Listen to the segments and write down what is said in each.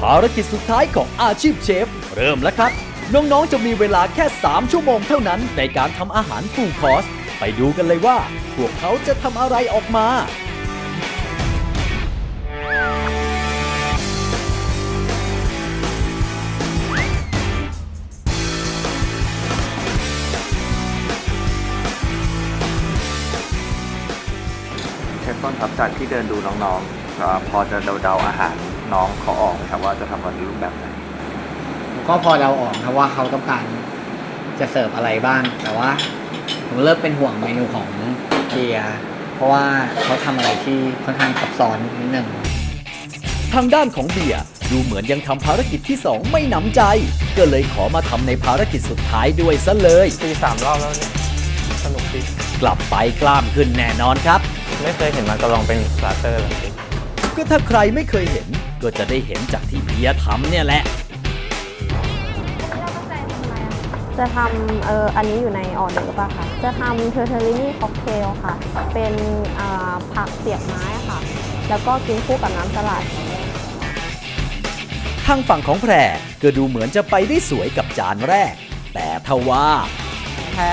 ภารกิจสุดท้ายของอาชีพเชฟ เริ่มแล้วครับ น้องๆ จะมีเวลาแค่ 3 ชั่วโมงเท่านั้นในการทำอาหารฟูลคอร์ส ไปดูกันเลยว่า พวกเขาจะทำอะไรออกมาเชฟต้นครับจากที่เดินดูน้องๆเอ่อพอจะเดาๆอาหาร น้องเขาออกไหมครับว่าจะทำมาในรูปแบบไหนก็พอเราออกนะว่าเขาต้องการจะเสิร์ฟอะไรบ้าง แต่ว่าผมเริ่มเป็นห่วงเมนูของเกียร์เพราะว่าเขาทำอะไรที่ค่อนข้างซับซ้อนนิดนึงทางด้านของเบียร์ดูเหมือนยังทำภารกิจที่ 2 ไม่หนำใจ ก็เลยขอมาทำในภารกิจสุดท้ายด้วยซะเลย ตีสามรอบแล้วเนี่ยสนุกดีกลับไปกล้ามขึ้นแน่นอนครับ ไม่เคยเห็นมากระลองเป็นสตาร์เตอร์แบบนี้ก็ถ้าใครไม่เคยเห็น ก็จะได้เห็นจากที่เบียร์ทำเนี่ยแหละ จะทำเอ่ออันนี้อยู่ในออเดอร์ป่ะคะ จะทำเทอร์เทอรินี่ค็อกเทลค่ะ เป็นอ่าผักเสียบไม้อะค่ะ แล้วก็กินคู่กับน้ำสลัด ทางฝั่งของแพรก็ดูเหมือนจะไปได้สวยกับจานแรก แต่ทว่า แค่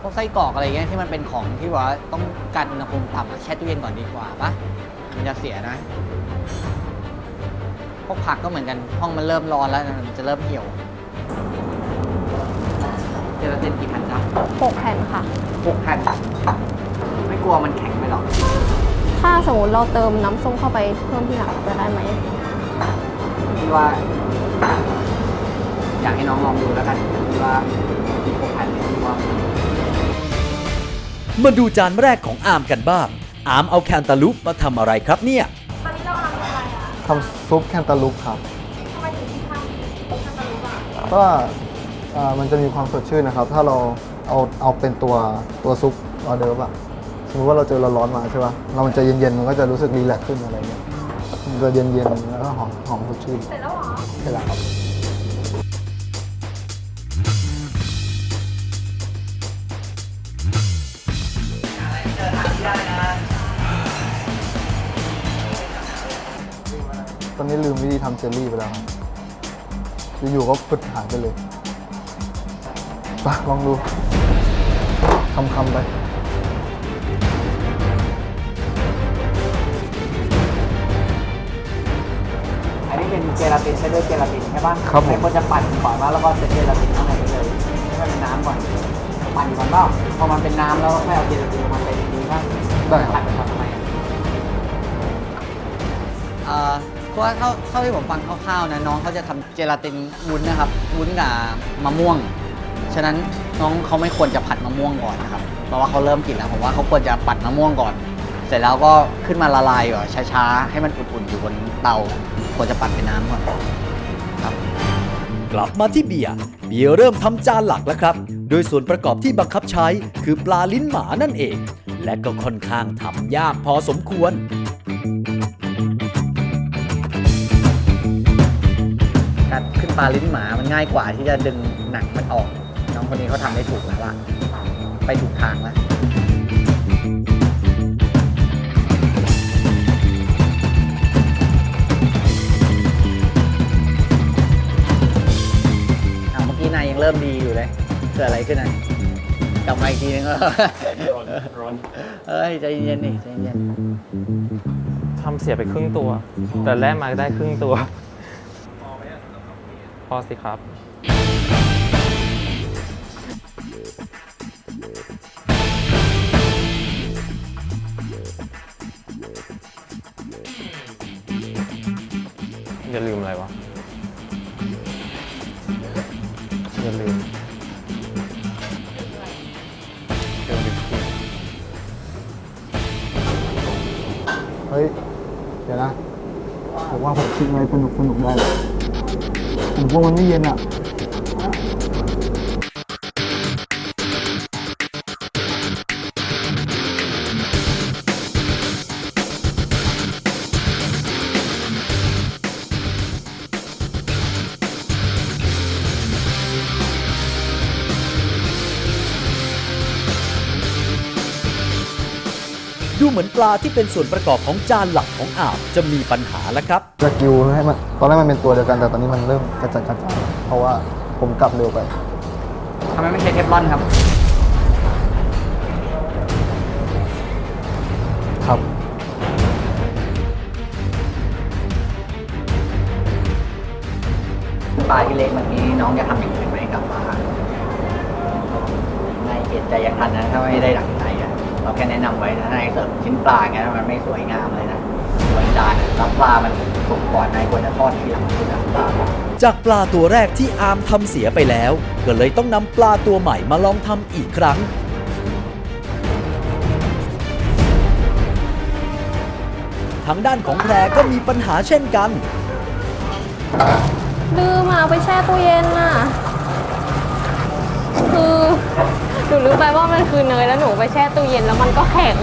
พวกไส้กรอกอะไรเงี้ยที่มันเป็นของที่ว่าต้องการอุณหภูมิต่ำอะแช่ตู้เย็นก่อนดีกว่าปะมันจะเสียนะ พวกผักก็เหมือนกัน ห้องมันเริ่มร้อนแล้วมันจะเริ่มเหี่ยวเจลาตินกี่แผ่นครับ6แผ่นค่ะ หกแผ่นไม่กลัวมันแข็งไปหรอกถ้าสมมติเราเติมน้ำส้มเข้าไปเพิ่มที่หลังจะได้ไหมพี่ว่า อยากให้น้องลองดูแล้วกันพี่ว่าหกแผ่นเนี่ยพี่ว่า มาดูจานแรกของอาร์มกันบ้าง อาร์มเอาแคนตาลูปมาทำอะไรครับเนี่ย ทำซุปแคนตาลูปครับก็เอ่อมันจะมีความสดชื่นนะครับ ถ้าเราเอาเอาเป็นตัวตัวซุปออเดิร์ฟอะสมมติว่าเราเจอร้อนๆมาใช่ป่ะเรามันจะเย็นๆมันก็จะรู้สึกรีแลกซ์ขึ้นอะไรเงี้ยมันจะเย็นๆแล้วก็หอมหอมสดชื่นเสร็จแล้วหรอเสร็จแล้วครับ ตอนนี้ลืมวิธีทำเจลลี่ไปแล้วครับอยู่ๆก็ฝึดหายไปเลยไปลองดูคำๆไป อันนี้เป็นเจลาตินใช้ด้วยเจลาตินใช่ป่ะครับผมไม่ควรจะปั่นก่อนว่าแล้วก็เซตเจลาตินข้างในไปเลยให้มันเป็นน้ำก่อน ปั่นก่อนเปล่าพอมันเป็นน้ำแล้วค่อยเอาเจลาตินลงมาเป็นดีป่ะได้คปั่รันบไปก่อนทำไมอ่าเพราะว่าเท่าเท่าที่ผมฟังคร่าวๆนะน้องเขาจะทำเจลาตินวุ้นนะครับวุ้นกับมะม่วง ฉะนั้นน้องเขาไม่ควรจะผัดมะม่วงก่อนนะครับเพราะว่าเขาเริ่มกลิ่นแล้วผมว่าเขาควรจะปัดมะม่วงก่อน เสร็จแล้วก็ขึ้นมาละลายก่อนช้าๆให้มันอุ่นๆอยู่บนเตาควรจะปัดเป็นน้ำก่อนครับ กลับมาที่เบียร์เบียร์เริ่มทำจานหลักแล้วครับ โดยส่วนประกอบที่บังคับใช้คือปลาลิ้นหมานั่นเอง และก็ค่อนข้างทำยากพอสมควร ปลาลิ้นหมามันง่ายกว่าที่จะดึงหนังมันออก น้องคนนี้เขาทำได้ถูกแล้วล่ะ ไปถูกทางแล้วอะเมื่อกี้นายยังเริ่มดีอยู่เลยเกิดอะไรขึ้นอะกลับมาอีกทีนึงก็ร้อนร้อนเอ้ยใจเย็นๆนี่ใจเย็นทำเสียไปครึ่งตัว แต่แรกมาได้ครึ่งตัว พอสิครับ อย่าลืมอะไรวะ อย่าลืมเดี๋ยวดิเฮ้ย เดี๋ยวนะ ผมว่าผมคิดอะไรสนุกสนุกได้เลย ผมกลัวมั ดูเหมือนปลาที่เป็นส่วนประกอบของจานหลักของอ่าวจะมีปัญหาแล้วครับ สกิลให้มันตอนแรกมันเป็นตัวเดียวกันแต่ตอนนี้มันเริ่มกระจัดกระจายเพราะว่าผมกลับเร็วไปทำไมไม่ใช้เทฟลอนครับ ครับ ปลาที่เล็กเมื่อกี้น้องจะทำอย่างอื่นไหมกับปลาในเห็นใจยังทันนะถ้าไม่ได้ดังใจอะ เราแค่แนะนำไว้นะในเสิร์ฟชิ้นปลาอย่างเงี้ยมันไม่สวยงามเลยนะสวยจานอะแล้วปลามันสุกก่อนนายควรจะทอดทีหลังคือปลาจากปลาตัวแรกที่อาร์มทำเสียไปแล้ว ก็เลยต้องนำปลาตัวใหม่มาลองทำอีกครั้ง ทางด้านของแพรก็มีปัญหาเช่นกัน ลืมอะเอาไปแช่ตู้เย็นน่ะคือ หนูรู้ไปว่ามันคือเนยแล้วหนูไปแช่ตู้เย็นแล้วมันก็แข็ง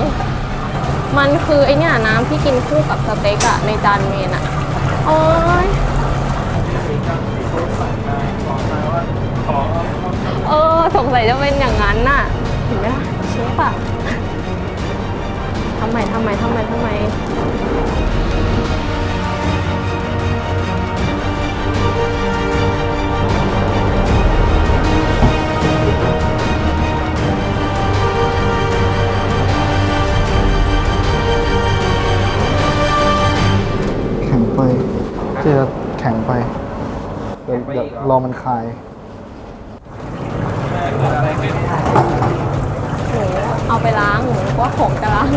มันคือไอเนี่ยน้ำที่กินคู่กับสเต็กอะในจานเมนอะโอ๊ยเออสงสัยจะเป็นอย่างนั้นน่ะเห็นไหมเชฟอะทำไมทำไมทำไมทำไม ข็งไปเดี๋ยวเดี๋ยวรอมันคลาย หนูเอาไปล้างหนูนึกว่าของจะล้าง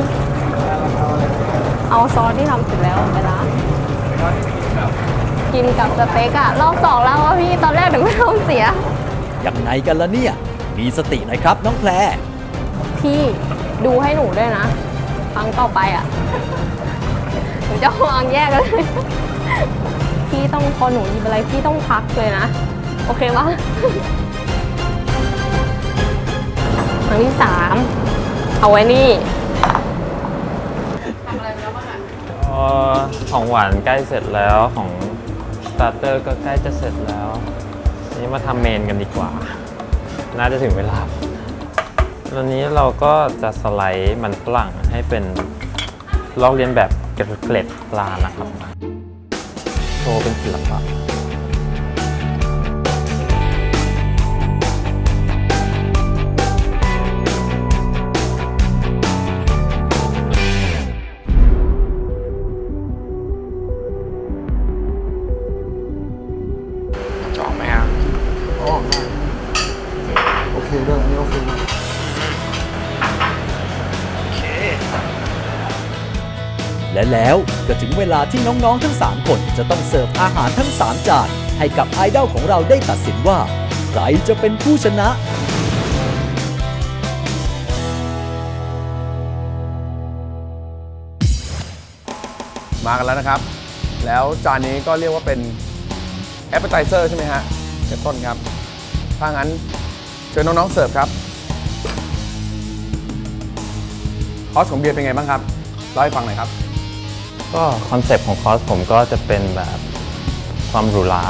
เอาซอสที่ทำเสร็จแล้วไปล้าง กินกับสเต็กอะรอบสองแล้วอะพี่ตอนแรกหนูไม่ทำเสีย ยังไงกันละเนี่ย มีสติหน่อยครับน้องแพร พี่ดูให้หนูด้วยนะ ครั้งต่อไปอะหนูจะวางแยกเลย พี่ต้องพอหนูหยิบอะไรพี่ต้องพักเลยนะ โอเคปะครั้งที่สามเอาไว้นี่เอ่อของหวานใกล้เสร็จแล้วของสตาร์เตอร์ก็ใกล้จะเสร็จแล้วนี้มาทำเมนกันดีกว่า น่าจะถึงเวลาวันนี้เราก็จะสไลด์มันฝรั่งให้เป็นลอกเลียนแบบเกล็ดปลานะครับ โชว์เป็นศิลปะ และแล้วก็ถึงเวลาที่น้องๆทั้ง 3 คนจะต้องเสิร์ฟอาหารทั้ง 3 จานให้กับไอดอลของเราได้ตัดสินว่า ใครจะเป็นผู้ชนะ มากันแล้วนะครับ แล้วจานนี้ก็เรียกว่าเป็นแอปเปอร์ไ z เซอร์ใช่ไหมฮะเชฟต้นครับ ถ้างั้นเชิญน้อง ๆ เสิร์ฟครับคอสของเบียร์เป็นไงบ้างครับเล่าให้ฟังหน่อยครับ ก็คอนเซปต์ของคอร์สผมก็จะเป็นแบบความหรูหรา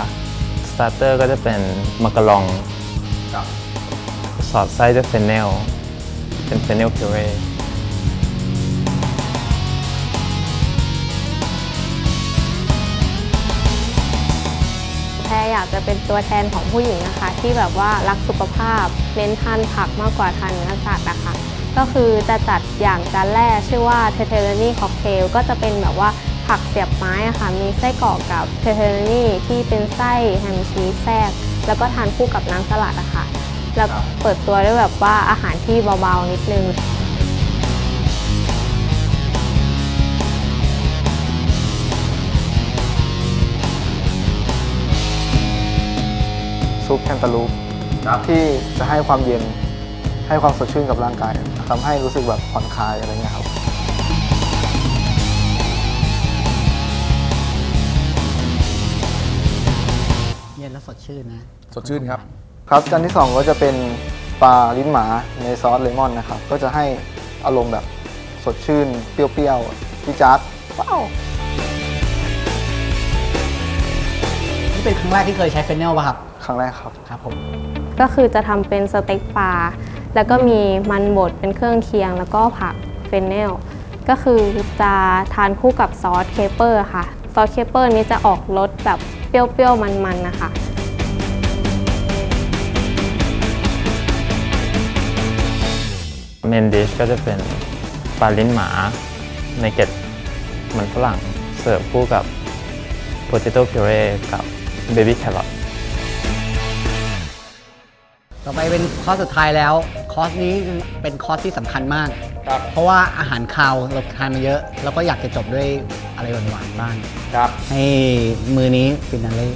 สตาร์เตอร์ก็จะเป็นมักกะลองครับสอดไส้ด้วยเฟนเนลเป็นเฟนเนลพิเร รอยากจะเป็นตัวแทนของผู้หญิงนะคะ ที่แบบว่ารักสุขภาพ เน้นทานผักมากกว่าทานเนื้อสัตว์นะคะ ก็คือจะจัดอย่างจานแรกชื่อว่าเทเทเรนี่ค็อกเทลก็จะเป็นแบบว่าผักเสียบไม้อะค่ะ มีไส้กรอกกับเทเทเรนี่ที่เป็นไส้แฮมชีสแทรก แล้วก็ทานคู่กับน้ำสลัดอะค่ะ แล้วเปิดตัวด้วยแบบว่าอาหารที่เบาๆนิดนึง ซุปแคนตาลูปที่จะให้ความเย็นให้ความสดชื่นกับร่างกายทำให้รู้สึกแบบผ่อนคลายอะไรเงี้ยครับ เย็นแล้วสดชื่นนะสดชื่นครับ ครับจานที่2ก็จะเป็นปลาลิ้นหมาในซอสเลมอนนะครับ ก็จะให้อารมณ์แบบสดชื่น เปรี้ยวๆพี่จัดว้าวนี่เป็นครั้งแรกที่เคยใช้เฟนเนลป่ะครับ ครั้งแรกครับครับผมก็คือจะทำเป็นสเต็กปลาแล้วก็มีมันบดเป็นเครื่องเคียง แล้วก็ผักเฟนเนลก็คือจะทานคู่กับซอสเคเปอร์ค่ะซอสเคเปอร์นี้จะออกรสแบบเปรี้ยวๆมันๆนะคะเมนดิชก็จะเป็นปลาลิ้นหมาในเกล็ดมันฝรั่งเสิร์ฟคู่กับ potato puree กับ baby carrot ต่อไปเป็นคอร์สสุดท้ายแล้ว คอร์สนี้เป็นคอร์สที่สำคัญมาก ครับ เพราะว่าอาหารคาวเราทานมาเยอะ แล้วก็อยากจะจบด้วยอะไรหวานๆบ้าง ครับให้มือนี้ฟินาเล่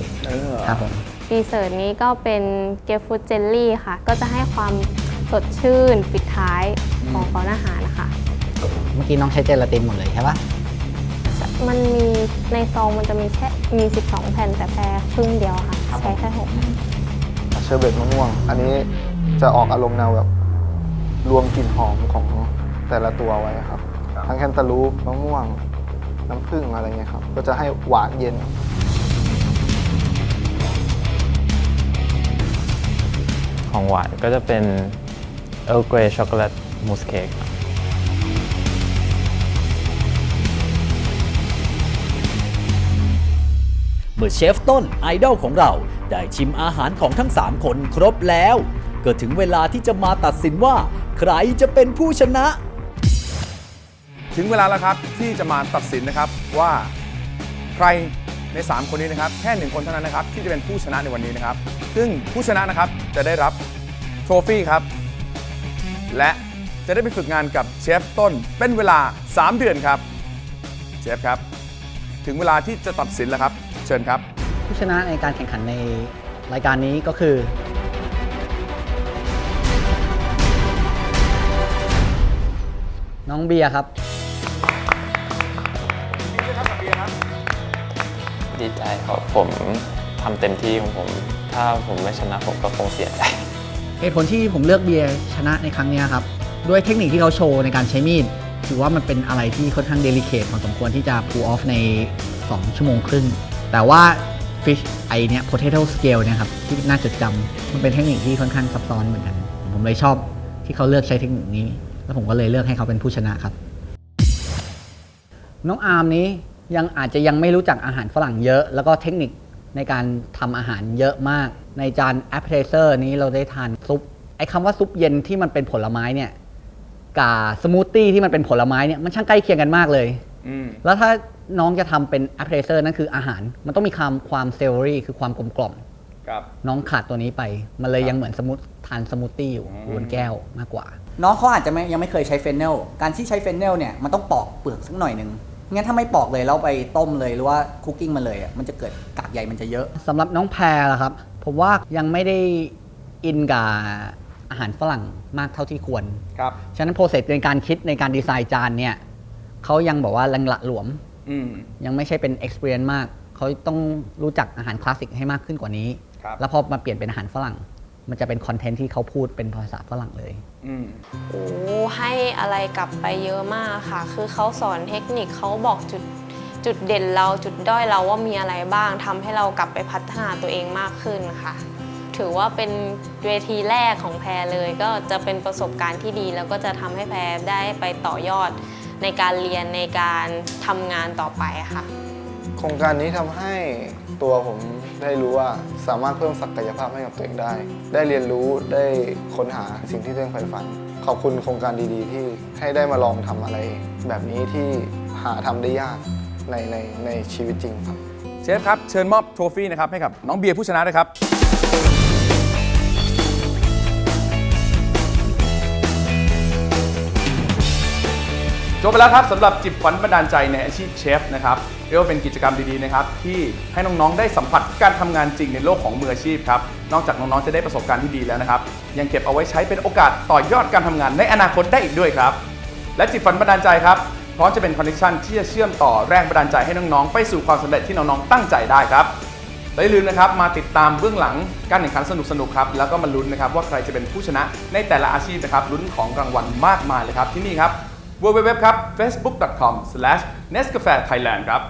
ครับผม ดีเซอร์ตนี้ก็เป็นเกฟฟูดเจลลี่ค่ะ ก็จะให้ความสดชื่นปิดท้ายของคอร์สอาหารนะคะ เมื่อกี้น้องใช้เจลาตินหมดเลยใช่ปะมันมีในซองมันจะมีแค่มี 12 แผ่นแต่แพ้ครึ่งเดียวค่ะ ใช้แค่6แผ่น เชอร์เบตมะม่วง อันนี้จะออกอารมณ์แนวแบบรวมกลิ่นหอมของแต่ละตัวไว้ครับ ทั้งแคนตาลูปมะม่วง น้ำผึ้งอะไรเงี้ยครับ ก็จะให้หวานเย็น ของหวานก็จะเป็น Earl Grey Chocolate Mousse Cake เเมื่อเชฟต้นไอดอลของเราได้ชิมอาหารของทั้ง 3 คนครบแล้ว ก็ถึงเวลาที่จะมาตัดสินว่า ใครจะเป็นผู้ชนะ ถึงเวลาแล้วครับที่จะมาตัดสินนะครับว่าใครใน 3 คนนี้นะครับ แค่หนึ่งคนเท่านั้นนะครับ ที่จะเป็นผู้ชนะในวันนี้นะครับ ซึ่งผู้ชนะนะครับจะได้รับโทรฟี่ครับ และจะได้ไปฝึกงานกับเชฟต้นเป็นเวลา 3 เดือนครับ เชฟครับ ถึงเวลาที่จะตัดสินแล้วครับ เชิญครับ ผู้ชนะในการแข่งขันในรายการนี้ก็คือ น้องเบียร์ครับ ดีใจครับผมทำเต็มที่ของผม ถ้าผมไม่ชนะผมก็คงเสียใจ เหตุผลที่ผมเลือกเบียร์ชนะในครั้งเนี้ยครับ ด้วยเทคนิคที่เขาโชว์ในการใช้มีด ถือว่ามันเป็นอะไรที่ค่อนข้างเดลิเคทพอสมควรที่จะ pull off ใน 2 ชั่วโมงครึ่ง แต่ว่า fish ไอเนี้ย potato scale เนี่ยครับ ที่น่าจดจำมันเป็นเทคนิคที่ค่อนข้างซับซ้อนเหมือนกัน ผมเลยชอบที่เขาเลือกใช้เทคนิคนี้ แล้วผมก็เลยเลือกให้เขาเป็นผู้ชนะครับ น้องอาร์มนี้ยังอาจจะยังไม่รู้จักอาหารฝรั่งเยอะ แล้วก็เทคนิคในการทำอาหารเยอะมาก ในจาน appetizer นี้เราได้ทานซุปไอ้คำว่าซุปเย็นที่มันเป็นผลไม้เนี่ย กับสมูทตี้ที่มันเป็นผลไม้เนี่ยมันช่างใกล้เคียงกันมากเลย อืม แล้วถ้าน้องจะทำเป็น appetizer นั่นคืออาหาร มันต้องมีความความเซลลี่คือความกลมกล่อม ครับ น้องขาดตัวนี้ไป มันเลยครับยังเหมือนสมูททานสมูทตี้อยู่อืมอยู่บนแก้วมากกว่า น้องเขาอาจจะไม่ยังไม่เคยใช้เฟนเนล การที่ใช้เฟนเนลเนี่ยมันต้องปอกเปลือกสักหน่อยหนึ่งงั้นถ้าไม่ปอกเลยแล้วไปต้มเลยหรือว่าคุกกิ้งมาเลยอะมันจะเกิดกากใยมันจะเยอะ สำหรับน้องแพรล่ะครับ ผมว่ายังไม่ได้อินกับ อาหารฝรั่งมากเท่าที่ควร ครับ ฉะนั้นโปรเซสในการคิดในการดีไซน์จานเนี่ยเขายังบอกว่าลังละหลวม อืม ยังไม่ใช่เป็น experience มาก เขาต้องรู้จักอาหารคลาสสิกให้มากขึ้นกว่านี้ ครับ แล้วพอมาเปลี่ยนเป็นอาหารฝรั่ง มันจะเป็นคอนเทนต์ที่เขาพูดเป็นภาษาฝรั่งเลย อืม โอ้ให้อะไรกลับไปเยอะมากค่ะ คือเขาสอนเทคนิคเขาบอกจุดจุดเด่นเราจุดด้อยเราว่ามีอะไรบ้างทำให้เรากลับไปพัฒนาตัวเองมากขึ้นค่ะ ถือว่าเป็นเวทีแรกของแพรเลย ก็จะเป็นประสบการณ์ที่ดี แล้วก็จะทำให้แพรได้ไปต่อยอดในการเรียนในการทำงานต่อไปค่ะ โครงการนี้ทำให้ตัวผมได้รู้ว่าสามารถเพิ่มศักยภาพให้กับตัวเองได้ ได้เรียนรู้ได้ค้นหาสิ่งที่ตัวเองใฝ่ฝัน ขอบคุณโครงการดีๆ ที่ให้ได้มาลองทำอะไร แบบนี้ที่หาทำได้ยากในในในชีวิตจริงครับ เชฟครับ เชิญมอบโทรฟี่นะครับให้กับน้องเบียร์ผู้ชนะด้วยครับ บไปแล้วครับสำหรับจิบฝันบันดาลใจในอาชีพเชฟนะครับเรียกว่าเป็นกิจกรรมดีๆนะครับที่ให้น้องๆได้สัมผัสการทำงานจริงในโลกของมืออาชีพครับนอกจากน้องๆจะได้ประสบการณ์ที่ดีแล้วนะครับยังเก็บเอาไว้ใช้เป็นโอกาสต่อยอดการทำงานในอนาคตได้อีกด้วยครับ และจิตฝันบันดาลใจครับพร้อมจะเป็นคอนเนคชันที่จะเชื่อมต่อแรงบันดาลใจให้น้องๆ ไปสู่ความสำเร็จที่น้องๆตั้งใจได้ครับและอย่าลืมนะครับมาติดตามเบื้องหลังการแข่งขันสนุกๆครับแล้วก็มาลุ้นนะครับว่าใครจะเป็นผู้ชนะในแต่ละอาชีพนะครับลุ้นของรางวัลมากมายเลยครับที่นี่ครับ www ครับ facebook.com/nescafe thailand ครับ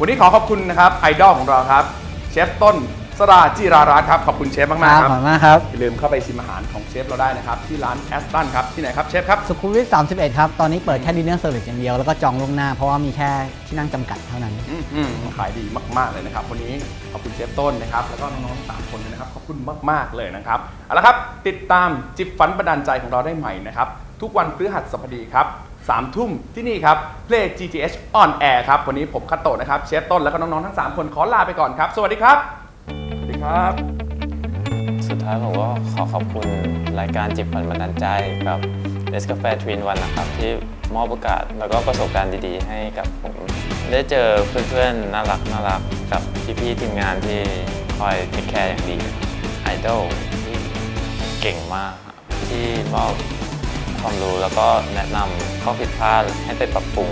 วันนี้ขอขอบคุณนะครับไอดอลของเราครับ เชฟต้นสราจิรารัตน์ครับ ขอบคุณเชฟคมากรับๆครับขอบคุณมากครับ อย่าลืมเข้าไปชิมอาหารของเชฟเราได้นะครับ ที่ร้านแอสตันครับ ที่ไหนครับเชฟครับ สุขุมวิท 31 ครับ ตอนนี้เปิดแค่ดินเนอร์เซอร์วิสอย่างเดียว แล้วก็จองล่วงหน้า เพราะว่ามีแค่ที่นั่งจำกัดเท่านั้นอืมอืมขายดีมาก ๆ เลยนะครับ วันนี้ขอบคุณเชฟต้นนะครับ แล้วก็น้องๆสามคนด้วยนะครับ ขอบคุณมาก ๆ เลยนะครับ เอาละครับ ติดตามจิบฝันประดานใจของเราได้ใหม่นะครับ ทุกวันพฤหัสบดีครับ สามทุ่มที่นี่ครับ Play GTH on Air ครับ วันนี้ผมคัตโตะนะครับ เชฟต้นแล้วก็น้อง ๆ ทั้ง 3 คนขอลาไปก่อนครับ สวัสดีครับ สวัสดีครับ สุดท้ายผมก็ขอขอบคุณรายการจิบฝันบันดาลใจกับเ e สกาแฟทวินวันนะครับ ที่มอบโอกาสแล้วก็ประสบการณ์ดีๆ ให้กับผม ได้เจอเพื่อนๆ น่ารักน่ารักกับพี่ๆทีมงานที่คอยเทคแคร์อย่างดีไอดอลที่เก่งมากที่มอบ ความรู้แล้วก็แนะนำข้อผิดพลาดให้ไปปรับปรุง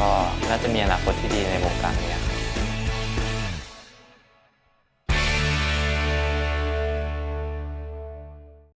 ก็น่าจะมีอนาคตที่ดีในวงการนี้